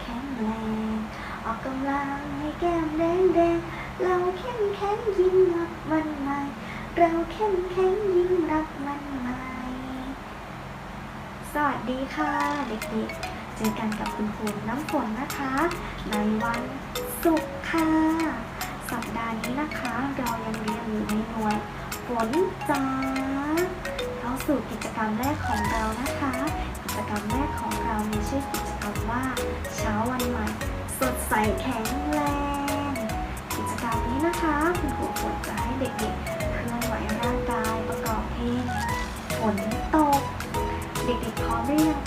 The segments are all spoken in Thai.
แข็งแรงออกกำลังให้แก้มแดงแดงเราเข้มแข็งยิ่งรักมันใหม่ เราเข้มแข็งยิ่งรักมันใหม่ สวัสดีค่ะเด็กๆ เจอกันกับคุณครูน้ำฝนนะคะ ในวันศุกร์ค่ะ สัปดาห์นี้นะคะ เรายังเรียนอยู่ในหน่วยฝนจ้าเข้าสู่กิจกรรมแรกของเรานะคะ กิจกรรมแรกของเรามีชื่อกิจ เช้าวันใหม่ สดใสแข็งแรง กิจกรรมนี้นะคะคุณครูฝนจะให้เด็กๆเคลื่อนไหวร่างกายประกอบเพลงฝนตก เด็กๆพร้อมหรือยัง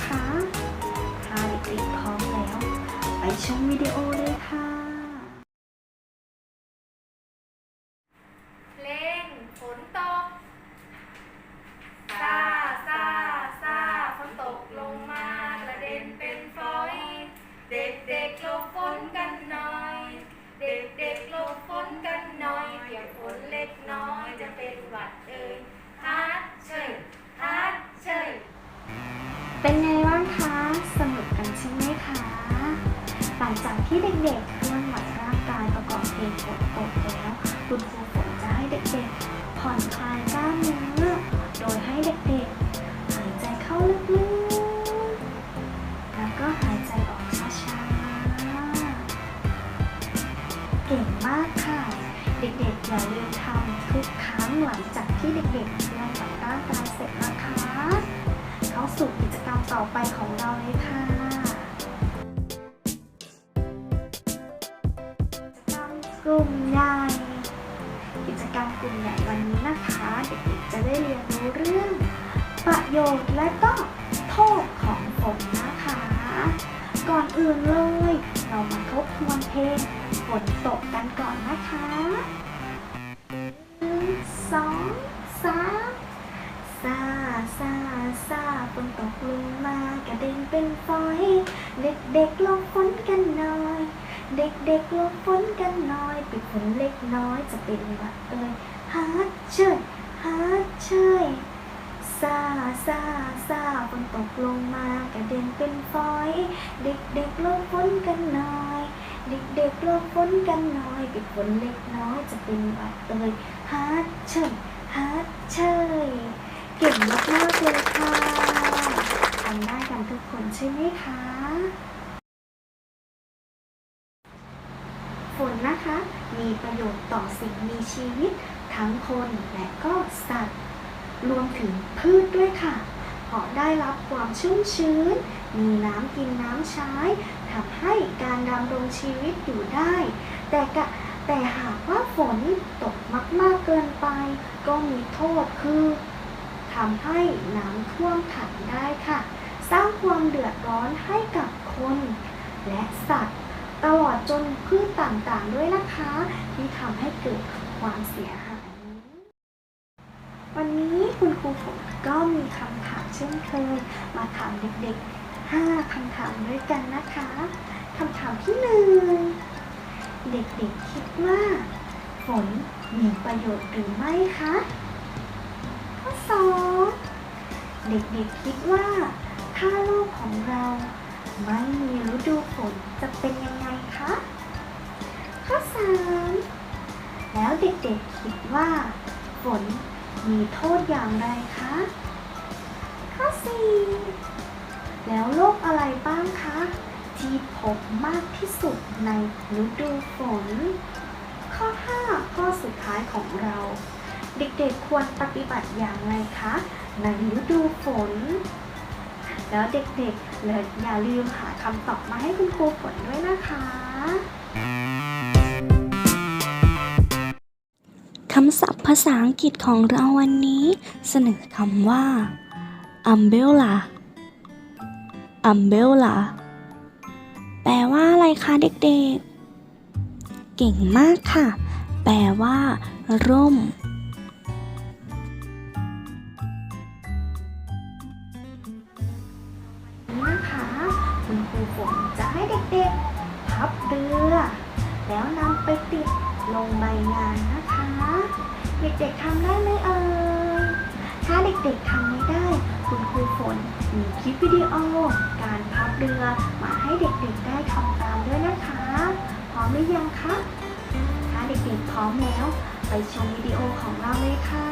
ที่เด็กๆเคลื่อนไหวร่างกายประกอบเพลงฝนตกแล้วคุณครูฝนจะให้เด็กๆ ผ่อนคลายกล้ามเนื้อโดยให้เด็กๆ หายใจเข้าลึกๆ แล้วก็หายใจออกช้าๆ เก่งมากค่ะ เด็กๆ อย่าลืมทำทุกครั้งหลังจากที่เด็กๆเคลื่อนไหวร่างกายเสร็จนะคะ เข้าสู่กิจกรรมต่อไปของเราเลยค่ะ กลุ่มใหญ่กิจกรรมกลุ่มใหญ่วันนี้นะคะ เด็กๆจะได้เรียนรู้เรื่อง ประโยชน์และก็โทษของฝนนะคะ ก่อนอื่นเลย เรามาทบทวนเพลงฝนตกกันก่อนนะคะหนึ่งสองสามซาซาซาฝนตกลงมากระเด็นเป็นฝอย เด็กๆหลบฝนกันหน่อย เด็กๆลบฝนกันหน่อย ปิดฝนเล็กน้อยจะเป็นหวัดเอ่ยฮัดเชยฮัดเชยซาซาซาฝนตกลงมากระเด็นเป็นฝอย เด็กๆลบฝนกันหน่อย เด็กๆลบฝนกันหน่อย ปิดฝนเล็กน้อยจะเป็นหวัดเอ่ยฮัดเชยฮัดเชยเก่งมากๆเลยค่ะทำได้กันทุกคนใช่ไหมคะ ฝนนะคะ มีประโยชน์ต่อสิ่งมีชีวิต ทั้งคนและก็สัตว์ รวมถึงพืชด้วยค่ะเพราะได้รับความชุ่มชื้น มีน้ำกินน้ำใช้ทำให้การดำรงชีวิตอยู่ได้ แต่กะแต่หากว่าฝนตกมากๆเกินไป ก็มีโทษคือทำให้น้ำท่วมขังได้ค่ะ สร้างความเดือดร้อนให้กับคน และสัตว์ ตลอดจนพืชต่างๆ ด้วยนะคะ ที่ทำให้เกิดความเสียหาย วันนี้คุณครูฝนก็มีคำถามเช่นเคย มาถามเด็กๆ 5คำถามด้วยกันนะคะคำถามที่หนึ่งเด็กๆคิดว่า ฝนมีประโยชน์หรือไม่คะข้อสองเด็กๆคิดว่า ถ้าโลกของเรา ไม่มีฤดูฝนจะเป็นยังไงามแล้วเด็กๆคิดว่า ฝนมีโทษอย่างไรคะ ข้อสี่แล้วโรคอะไรบ้างคะ ที่พบมากที่สุดในฤดูฝน ข้อห้าข้อสุดท้ายของเรา เด็กๆควรปฏิบัติอย่างไรคะ ในฤดูฝน แล้วเด็กๆเลยอย่าลืมหาคำตอบมาให้คุณครูฝนด้วยนะคะ ศัพท์ภาษาอังกฤษของเราวันนี้ เสนอคำว่า umbrella umbrella แปลว่าอะไรคะเด็กๆ เก่งมากค่ะ แปลว่า ร่ม นี่นะคะคุณครูฝนจะให้เด็กๆ พับเรือ แล้วนำไปติด ลงใบงานนะคะ เด็กๆทำได้ไหมเอ่ยถ้าเด็กๆทำไม่ได้ คุณครูฝนมีคลิปวิดีโอ การพับเรือมาให้เด็กๆได้ทำตามด้วยนะคะ พร้อมหรือยังคะถ้าเด็กๆพร้อมแล้ว ไปชมวิดีโอของเราเลยค่ะ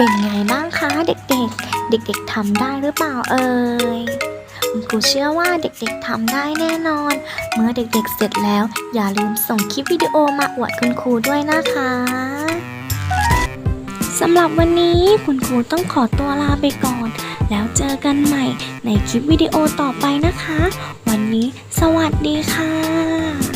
เป็นไงบ้างคะเด็กๆ เด็กๆทำได้หรือเปล่าเอ่ยคุณครูเชื่อว่าเด็กๆทำได้แน่นอน เมื่อเด็กๆเสร็จแล้ว อย่าลืมส่งคลิปวิดีโอมาอวดคุณครูด้วยนะคะสำหรับวันนี้คุณครูต้องขอตัวลาไปก่อน แล้วเจอกันใหม่ในคลิปวิดีโอต่อไปนะคะ วันนี้สวัสดีค่ะ